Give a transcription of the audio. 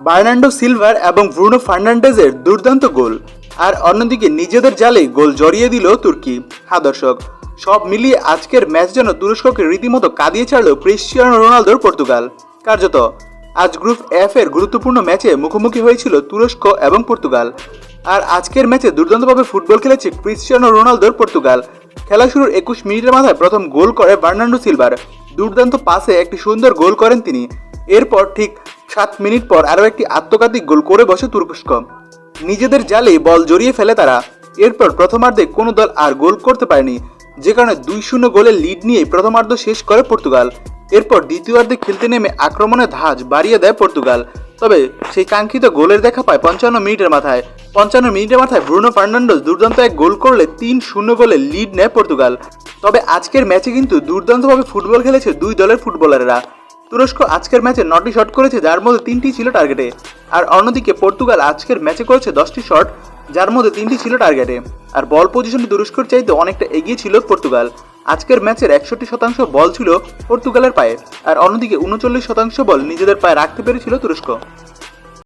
বার্নান্ডো silver এবং Bruno ফার্নান্ডেজের দুর্দান্ত গোল। আর অন্যদিকে নিজেদের জালে গোল জড়িয়ে দিল তুর্কি। হ্যাঁ দর্শক, সব মিলিয়ে আজকের ম্যাচ যেন তুরস্ককে রীতিমতো কাঁদিয়ে ছাড়ল ক্রিশ্চিয়ানো রোনালদোর পর্তুগাল। কার্যত, আজ গ্রুপ এফ এর গুরুত্বপূর্ণ ম্যাচে মুখোমুখি হয়েছিল তুরস্ক এবং পর্তুগাল। আর আজকের ম্যাচে দুর্দান্তভাবে ফুটবল খেলেছে ক্রিশ্চিয়ানো রোনালদোর পর্তুগাল। খেলা শুরুর একুশ মিনিটের মাথায় প্রথম গোল করে বার্নান্ডো সিলভার। দুর্দান্ত পাসে একটি সুন্দর গোল করেন তিনি। এরপর ঠিক সাত মিনিট পর আরও একটি আত্মঘাতী গোল করে বসে তুরস্ক। নিজেদের জালে বল জড়িয়ে ফেলে তারা। এরপর প্রথমার্ধে কোনো দল আর গোল করতে পারেনি, যে কারণে দুই শূন্য গোলের লিড নিয়ে প্রথমার্ধ শেষ করে পর্তুগাল। এরপর দ্বিতীয়ার্ধে খেলতে নেমে আক্রমণের ধাজ বাড়িয়ে দেয় পর্তুগাল। তবে সেই কাঙ্ক্ষিত গোলের দেখা পায় পঞ্চান্ন মিনিটের মাথায়। পঞ্চান্ন মিনিটের মাথায় ব্রুনো ফার্নান্ডোস দুর্দান্ত এক গোল করলে তিন শূন্য গোলে লিড নেয় পর্তুগাল। তবে আজকের ম্যাচে কিন্তু দুর্দান্তভাবে ফুটবল খেলেছে দুই দলের ফুটবলাররা। তুরস্ক আজকের ম্যাচে নটি শট করেছে, যার মধ্যে তিনটি ছিল টার্গেটে আর অন্যদিকে পর্তুগাল আজকের ম্যাচে করেছে দশটি শট, যার মধ্যে তিনটি ছিল টার্গেটে আর বল পজিশনে তুরস্কর চাইতে অনেকটা এগিয়ে ছিল পর্তুগাল। আজকের ম্যাচের একষট্টি শতাংশ বল ছিল পর্তুগালের পায়ে, আর অন্যদিকে উনচল্লিশ শতাংশ বল নিজেদের পায়ে রাখতে পেরেছিল তুরস্ক।